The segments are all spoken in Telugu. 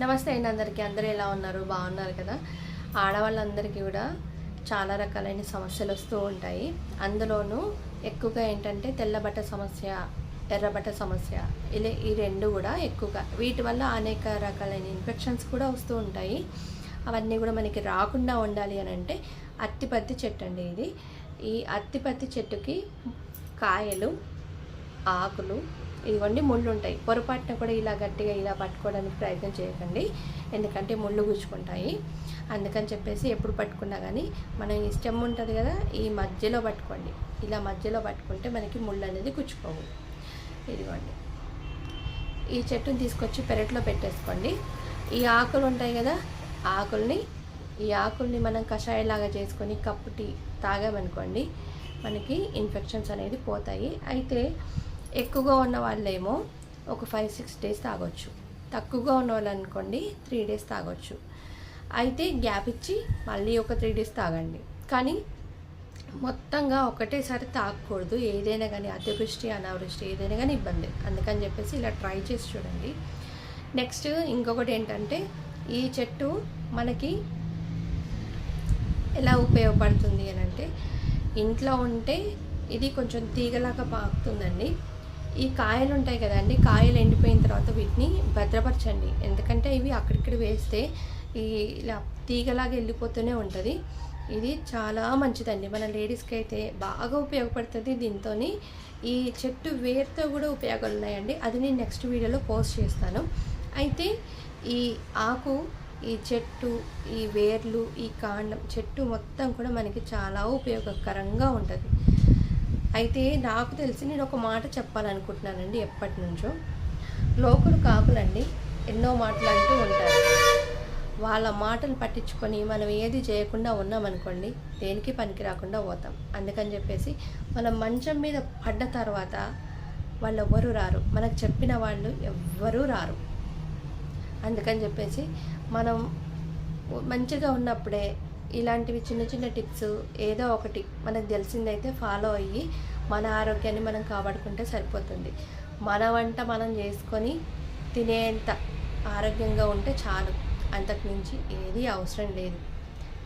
నమస్తే అండి అందరికీ. అందరూ ఎలా ఉన్నారు? బాగున్నారు కదా? ఆడవాళ్ళందరికీ కూడా చాలా రకాలైన సమస్యలు వస్తూ ఉంటాయి. అందులోనూ ఎక్కువగా ఏంటంటే తెల్లబట్ట సమస్య ఎర్రబట్ట సమస్య ఇలా ఈ రెండు కూడా ఎక్కువగా. వీటి వల్ల అనేక రకాలైన ఇన్ఫెక్షన్స్ కూడా వస్తూ ఉంటాయి. అవన్నీ కూడా మనకి రాకుండా ఉండాలి అని అంటే అత్తిపత్తి చెట్టు అండి ఇది. ఈ అత్తిపత్తి చెట్టుకి కాయలు ఆకులు ఇదిగోండి ముళ్ళు ఉంటాయి పొరపాటున కూడా ఇలా గట్టిగా ఇలా పట్టుకోవడానికి ప్రయత్నం చేయకండి. ఎందుకంటే ముళ్ళు గుచ్చుకుంటాయి. అందుకని చెప్పేసి ఎప్పుడు పట్టుకున్నా కానీ మనం ఈ స్టెమ్ ఉంటుంది కదా ఈ మధ్యలో పట్టుకోండి. ఇలా మధ్యలో పట్టుకుంటే మనకి ముళ్ళు అనేది గుచ్చుకోవు. ఇదిగోండి. ఈ చెట్టుని తీసుకొచ్చి పెరట్లో పెట్టేసుకోండి. ఈ ఆకులు ఉంటాయి కదా ఆకుల్ని ఈ ఆకుల్ని మనం కషాయలాగా చేసుకొని కప్పు టీ తాగామనుకోండి మనకి ఇన్ఫెక్షన్స్ అనేది పోతాయి. అయితే ఎక్కువగా ఉన్న వాళ్ళేమో ఒక ఫైవ్ సిక్స్ డేస్ తాగొచ్చు. తక్కువగా ఉన్న వాళ్ళు అనుకోండి త్రీ డేస్ తాగొచ్చు. అయితే గ్యాప్ ఇచ్చి మళ్ళీ ఒక త్రీ డేస్ తాగండి. కానీ మొత్తంగా ఒకటేసారి తాగకూడదు. ఏదైనా కానీ అతివృష్టి అనావృష్టి ఏదైనా కానీ ఇబ్బంది. అందుకని చెప్పేసి ఇలా ట్రై చేసి చూడండి. నెక్స్ట్ ఇంకొకటి ఏంటంటే ఈ చెట్టు మనకి ఎలా ఉపయోగపడుతుంది అని అంటే ఇంట్లో ఉంటే ఇది కొంచెం తీగలాగా పాకుతుందండి. ఈ కాయలు ఉంటాయి కదండి కాయలు ఎండిపోయిన తర్వాత వీటిని భద్రపరచండి. ఎందుకంటే ఇవి అక్కడిక్కడ వేస్తే ఈ ఇలా తీగలాగా వెళ్ళిపోతూనే ఉంటుంది. ఇది చాలా మంచిదండి. మన లేడీస్కి అయితే బాగా ఉపయోగపడుతుంది దీంతో ఈ చెట్టు వేరుతో కూడా ఉపయోగాలు ఉన్నాయండి. అది నేను నెక్స్ట్ వీడియోలో పోస్ట్ చేస్తాను. అయితే ఈ ఆకు ఈ చెట్టు ఈ వేర్లు ఈ కాండం చెట్టు మొత్తం కూడా మనకి చాలా ఉపయోగకరంగా ఉంటుంది. అయితే నాకు తెలిసి నేను ఒక మాట చెప్పాలనుకుంటున్నానండి ఎప్పటి నుంచో లోకులు కాకులండి ఎన్నో మాటలు అంటూ ఉంటారు. వాళ్ళ మాటలు పట్టించుకొని మనం ఏది చేయకుండా ఉన్నామనుకోండి దేనికి పనికి రాకుండా పోతాం. అందుకని చెప్పేసి మనం మంచం మీద పడ్డ తర్వాత వాళ్ళు ఎవ్వరూ రారు. మనకు చెప్పిన వాళ్ళు ఎవ్వరూ రారు. అందుకని చెప్పేసి మనం మంచిగా ఉన్నప్పుడే ఇలాంటివి చిన్న చిన్న టిప్స్ ఏదో ఒకటి మనకు తెలిసిందైతే ఫాలో అయ్యి మన ఆరోగ్యాన్ని మనం కాపాడుకుంటే సరిపోతుంది. మన వంట మనం చేసుకొని తినేంత ఆరోగ్యంగా ఉంటే చాలు. అంతకు మించి ఏది అవసరం లేదు.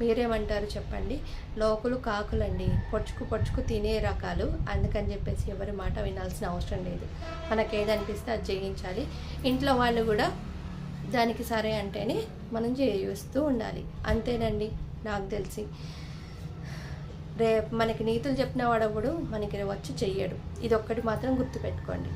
మీరేమంటారు చెప్పండి? లోకులు కాకులండి. పొడుచుకు పొడుచుకు తినే రకాలు. అందుకని చెప్పేసి ఎవరి మాట వినాల్సిన అవసరం లేదు. మనకి ఏదనిపిస్తే అది చేయించాలి ఇంట్లో వాళ్ళు కూడా దానికి సరే అంటేనే మనం చేయిస్తూ ఉండాలి. అంతేనండి. నాకు తెలిసి. రేపు మనకి నీతులు చెప్పిన వాడప్పుడు మనకి వచ్చి చెయ్యడు. ఇది ఒక్కటి మాత్రం గుర్తుపెట్టుకోండి.